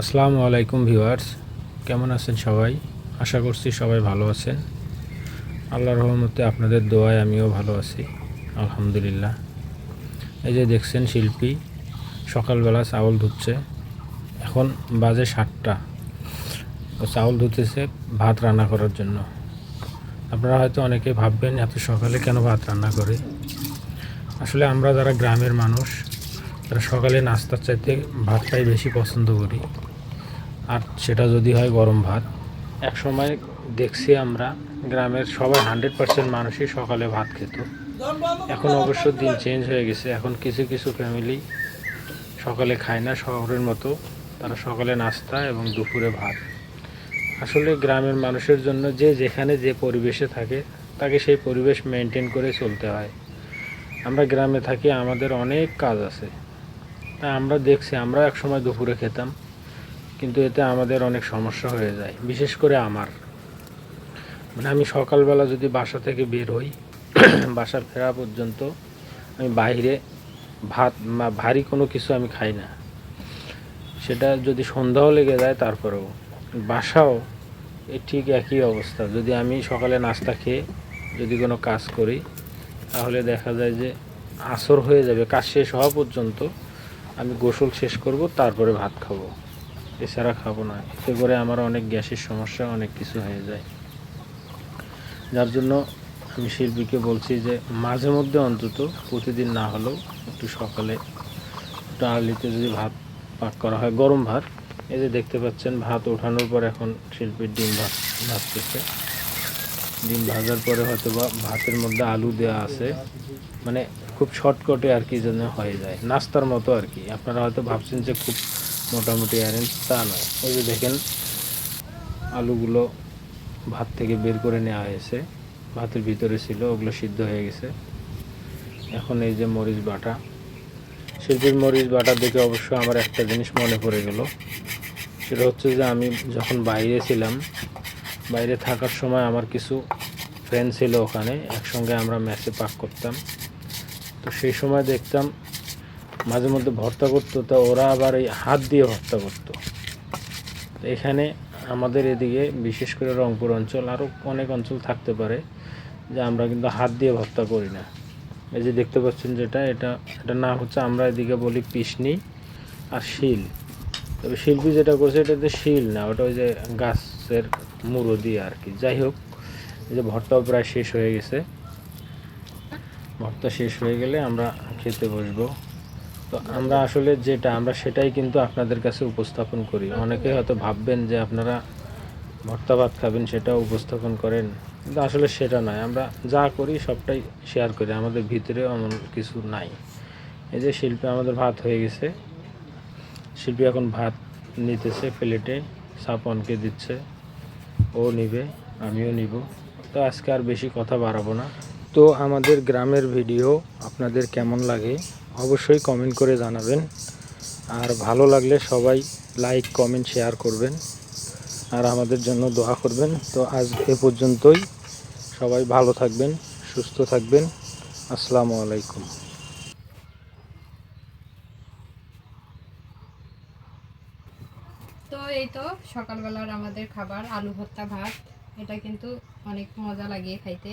আসসালামু আলাইকুম ভিউয়ার্স, কেমন আছেন সবাই? আশা করছি সবাই ভালো আছেন। আল্লাহর রহমতে আপনাদের দোয়ায় আমিও ভালো আছি, আলহামদুলিল্লাহ। এই যে দেখছেন শিল্পী, সকালবেলা চাউল ধুচ্ছে। এখন বাজে সাতটা। চাউল ধুতেছে, ভাত রান্না করার জন্য। আপনারা হয়তো অনেকে ভাববেন, এত সকালে কেন ভাত রান্না করে? আসলে আমরা যারা গ্রামের মানুষ, তারা সকালে নাস্তার চাইতে ভাতটাই বেশি পছন্দ করি। আর সেটা যদি হয় গরম ভাত। এক সময় দেখছি আমরা গ্রামের সবাই হান্ড্রেড পার্সেন্ট মানুষই সকালে ভাত খেত। এখন অবশ্য দিন চেঞ্জ হয়ে গেছে। এখন কিছু কিছু ফ্যামিলি সকালে খায় না, শহরের মতো। তারা সকালে নাস্তা এবং দুপুরে ভাত। আসলে গ্রামের মানুষের জন্য যে যেখানে যে পরিবেশে থাকে, তাকে সেই পরিবেশ মেনটেন করে চলতে হয়। আমরা গ্রামে থাকি, আমাদের অনেক কাজ আছে। তা আমরা দেখছি, আমরা এক সময় দুপুরে খেতাম। কিন্তু এতে আমাদের অনেক সমস্যা হয়ে যায়, বিশেষ করে আমার। মানে আমি সকালবেলা যদি বাসা থেকে বের হই বাসা ফেরা পর্যন্ত আমি বাইরে ভাত বা ভারী কোনো কিছু আমি খাই না। সেটা যদি সন্ধ্যাও লেগে যায়, তারপরেও। বাসাও এই ঠিক একই অবস্থা। যদি আমি সকালে নাস্তা খেয়ে যদি কোনো কাজ করি, তাহলে দেখা যায় যে আসর হয়ে যাবে। কাজ শেষ হওয়া পর্যন্ত আমি গোসল শেষ করব, তারপরে ভাত খাব। এছাড়া খাব না। এতে করে আমার অনেক গ্যাসের সমস্যা, অনেক কিছু হয়ে যায়। যার জন্য আমি শিল্পীকে বলছি যে, মাঝে মধ্যে অন্তত প্রতিদিন না হলেও একটু সকালে একটু আর্লিতে যদি ভাত পাক করা হয়, গরম ভাত, এই যে দেখতে পাচ্ছেন, ভাত ওঠানোর পর এখন শিল্পীর ডিম ভাত ভাজতেছে। ডিম ভাজার পরে হয়তো বা ভাতের মধ্যে আলু দেওয়া আছে। মানে খুব শর্টকটে আর কি যেন হয়ে যায়। নাস্তার মতো আর কি। আপনারা হয়তো ভাবছেন যে, খুব মোটামুটি অ্যারেঞ্জ তা নয়। ওই যে দেখেন, আলুগুলো ভাত থেকে বের করে নেওয়া হয়েছে। ভাতের ভিতরে ছিল, ওগুলো সিদ্ধ হয়ে গেছে। এখন এই যে মরিচ বাটা। শিল্পীর মরিচ বাটা দেখে অবশ্য আমার একটা জিনিস মনে পড়ে গেল। সেটা হচ্ছে যে আমি যখন বাইরে ছিলাম, বাইরে থাকার সময় আমার কিছু ফ্রেন্ড ছিল ওখানে, একসঙ্গে আমরা ম্যাচে পাক করতাম। তো সেই সময় দেখতাম মাঝে মধ্যে ভর্তা করতো, তা ওরা আবার এই হাত দিয়ে ভর্তা করতো। এখানে আমাদের এদিকে, বিশেষ করে রংপুর অঞ্চল আরও অনেক অঞ্চল থাকতে পারে, যে আমরা কিন্তু হাত দিয়ে ভর্তা করি না। এই যে দেখতে পাচ্ছেন যেটা, এটা এটা না হচ্ছে আমরা এদিকে বলি পিসনি আর শিল। তবে শিল্পী যেটা করছে, এটা তো শিল না, ওটা ওই যে গাছের মুড়ো দিয়ে আর কি। যাই হোক, এই যে ভর্তাও প্রায় শেষ হয়ে গেছে। ভর্তা শেষ হয়ে গেলে আমরা খেতে বসবো। তো আমরা আসলে যেটা, আমরা সেটাই কিন্তু আপনাদের কাছে উপস্থাপন করি। অনেকে হয়তো ভাববেন যে আপনারা ভর্তা ভাত খাবেন, সেটাও উপস্থাপন করেন। কিন্তু আসলে সেটা নয়। আমরা যা করি, সবটাই শেয়ার করি। আমাদের ভিতরে এমন কিছু নাই। এই যে শিল্পী, আমাদের ভাত হয়ে গেছে। শিল্পী এখন ভাত নিতেছে প্লেটে, সাপনকে দিচ্ছে। ও নিবে, আমিও নিব। তো আজকে আর বেশি কথা বাড়াবো না। তো আমাদের গ্রামের ভিডিও আপনাদের কেমন লাগে? অবশ্যই কমেন্ট করে জানাবেন। আর ভালো লাগলে সবাই লাইক কমেন্ট শেয়ার করবেন। আর আমাদের জন্য দোয়া করবেন। তো আজ এ পর্যন্তই। সবাই ভালো থাকবেন, সুস্থ থাকবেন। আসসালামু আলাইকুম। তো এই তো সকালবেলার আমাদের খাবার, আলু ভর্তা ভাত। এটা কিন্তু অনেক মজা লাগিয়ে খাইতে।